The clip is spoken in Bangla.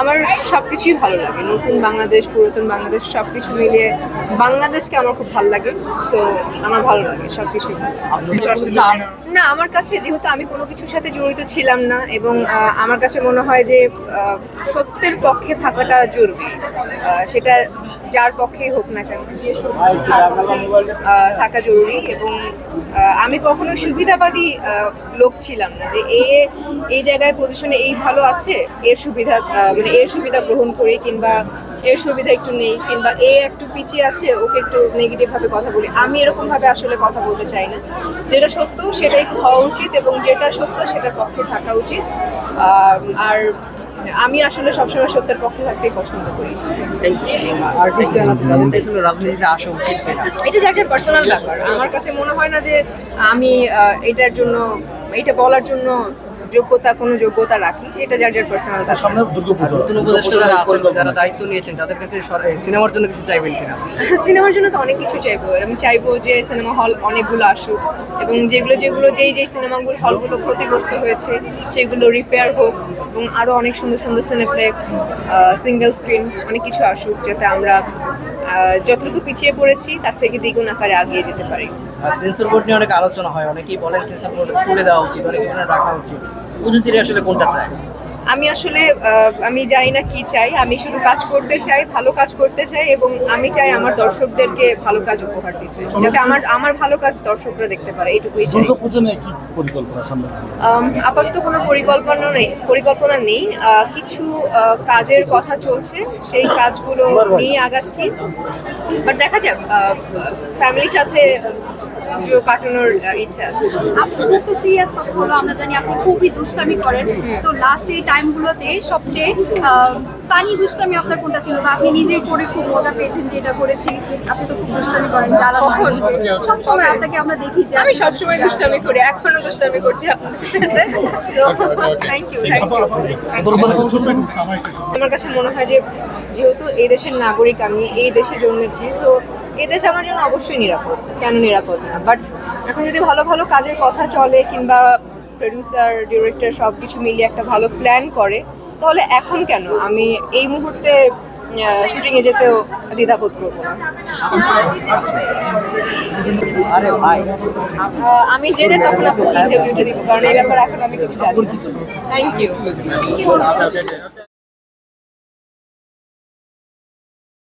আমার সব কিছুই ভালো লাগে। নতুন বাংলাদেশ, পুরাতন বাংলাদেশ সব কিছু মিলিয়ে বাংলাদেশকে আমার খুব ভালো লাগে। সো আমার ভালো লাগে সব কিছুই না, আমার কাছে যেহেতু আমি কোনো কিছুর সাথে জড়িত ছিলাম না এবং আমার কাছে মনে হয় যে সত্যের পক্ষে থাকাটা জরুরি। সেটা যার পক্ষেই হোক না কেন থাকা জরুরি এবং আমি কখনো সুবিধাবাদী লোক ছিলাম না যে এ, এই জায়গায় পজিশনে এই ভালো আছে, এর সুবিধা মানে এর সুবিধা গ্রহণ করি কিংবা এর সুবিধা একটু নেই কিংবা এ একটু পিছিয়ে আছে, ওকে একটু নেগেটিভভাবে কথা বলি। আমি এরকম ভাবে আসলে কথা বলতে চাই না। যেটা সত্য সেটাই হওয়া উচিত এবং যেটা সত্য সেটার পক্ষে থাকা উচিত। আর আমি আসলে সবসময় সত্যের পক্ষে থাকতেই পছন্দ করি। আর্টিস্ট যারা আছে তাদের পেছনে রাজনীতিতে আসা উচিত এটা যার যার পার্সোনাল ব্যাপার। আমার কাছে মনে হয় না যে আমি এটার জন্য এটা বলার জন্য যোগ্যতা কোনো যোগ্যতা রাখি এটা যার যার পার্সোনাল সামনে দুর্গাপূজা। নতুন উপদেষ্টা যারা আছেন যারা দায়িত্ব নিয়েছেন তাদের কাছে সিনেমার জন্য কিছু চাইবেন কিনা? সিনেমার জন্য তো অনেক কিছু চাইব। আমি চাইব যে সিনেমা হল অনেকগুলো আসুক এবং যেগুলো যেগুলো যেই যেই সিনেমাগুলো হলগুলো ক্ষতিগ্রস্ত হয়েছে সেগুলো রিপেয়ার হোক এবং আরও অনেক সুন্দর সুন্দর সিনেপ্লেক্স সিঙ্গেল স্ক্রিন অনেক কিছু আসুক যাতে আমরা যতটুকু পিছিয়ে পড়েছি তার থেকে দ্বিগুণ আকারে আগিয়ে যেতে পারি। আর সেন্সর বোর্ড নিয়ে অনেক আলোচনা হয়। অনেকেই বলেন সেন্সর বোর্ড তুলে দেওয়া উচিত অনেকে রাখা উচিত। বুঝেছি আসলে কোনটা চায়? আমি আসলে আমি জানি না কি চাই। আমি শুধু কাজ করতে চাই ভালো কাজ করতে চাই এবং আমি চাই আমার দর্শকদেরকে ভালো কাজ উপহার দিতে। যাতে আমার আমার ভালো কাজ দর্শকরা দেখতে পারে এইটুকুই চাই। কি পরিকল্পনা সামনে? আপাতত কোনো পরিকল্পনা নেই পরিকল্পনা নেই। কিছু কাজের কথা চলছে সেই কাজগুলো নিয়ে আগাচ্ছি। বাট দেখা যাক ফ্যামিলির সাথে যে কাটানোর ইচ্ছা আছে। আপনি খুব সিরিয়াস কথা হলো আমরা জানি আপনি খুবই দুষ্টামি করেন। তো লাস্ট এই টাইমগুলোতে সবচেয়ে ফানি দুষ্টামি আপনার কোনটা ছিল? বা আপনি নিজেই করে খুব মজা পেয়েছেন যে এটা করেছি আপনি তো খুব দুষ্টামি করেন জ্বালা কখন? সবসময় আপনাকে আমরা দেখি যে আমি সবসময় দুষ্টামি করি এখনও দুষ্টামি করছি আপনাদের সাথে। থ্যাংক ইউ থ্যাংক ইউ আমার কাছে মনে হয় যে যেহেতু এই দেশের নাগরিক আমি এই দেশে জন্মেছি তো এই দেশ আমার জন্য অবশ্যই নিরাপদ। কেন নিরাপদ না? বাট এখন যদি ভালো ভালো কাজের কথা চলে কিংবা প্রডিউসার ডিরেক্টর সব কিছু মিলিয়ে একটা ভালো প্ল্যান করে তাহলে এখন কেন? আমি এই মুহূর্তে শুটিংয়ে যেতেও দ্বিধাবোধ করব না। আমি জেনে তখন আপনাকে ইন্টারভিউটা দিব কারণ এই ব্যাপারে এখন আমি কিছু জানি থ্যাংক ইউ